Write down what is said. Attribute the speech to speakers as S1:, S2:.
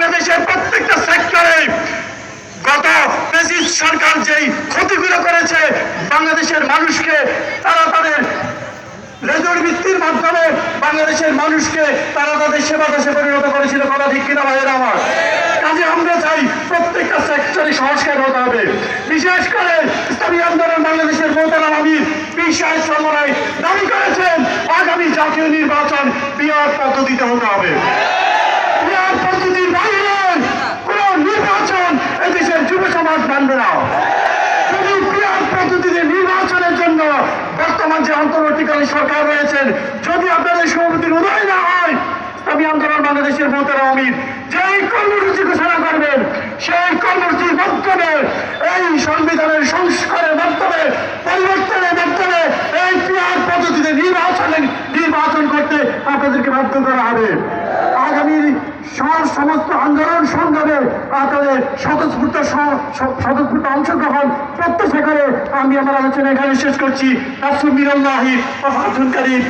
S1: বাংলাদেশের প্রত্যেকটা সেক্টরে গত ব্রিটিশ সরকার যেই ক্ষতিগুলো করেছে বাংলাদেশের মানুষকে, তারা তাদের লেজুর ভিত্তির মাধ্যমে বাংলাদেশের মানুষকে তারা তাদের সেবা দেশে পরিণত করেছিল কথা ঠিক কিনা ভাইয়ের আমার? কাজে আমরা চাই প্রত্যেকটা সেক্টরে সংস্কার হতে হবে। বিশেষ করে ইসলামী আন্দোলন বাংলাদেশের মোহতারাম আমির সাহেব সর্বরাই দাবি করেছেন, আগামী জাতীয় নির্বাচন বিয়ার পদ্ধতিতে হতে হবে। সমাজ মানবে না যদি পিয়ার পদ্ধতিতে নির্বাচনের জন্য বর্তমান যে অন্তর্বর্তীকালীন সরকার রয়েছেন, যদি আপনাদের সভাপতির উদয় না হয়, আমি আন্দোলন বাংলাদেশের মোতারা আমির। যেই কর্মসূচি ঘোষণা করবেন, সেই কর্মসূচির মাধ্যমে এই সংবিধানের সংস্কারের মাধ্যমে পরিবর্তনের মাধ্যমে এই পিয়ার পদ্ধতিতে নির্বাচনের নির্বাচন করতে আপনাদেরকে বাধ্য করা হবে। আগামী সব সমস্ত আন্দোলন সংগ্রামে আপনাদের স্বতঃস্ফূর্ত স্বতঃস্ফূর্ত অংশগ্রহণ প্রত্যাশা করে আমি আমার আলোচনা এখানে শেষ করছি। রাসুল মিরাল্লাহি ও ফাতুল করিম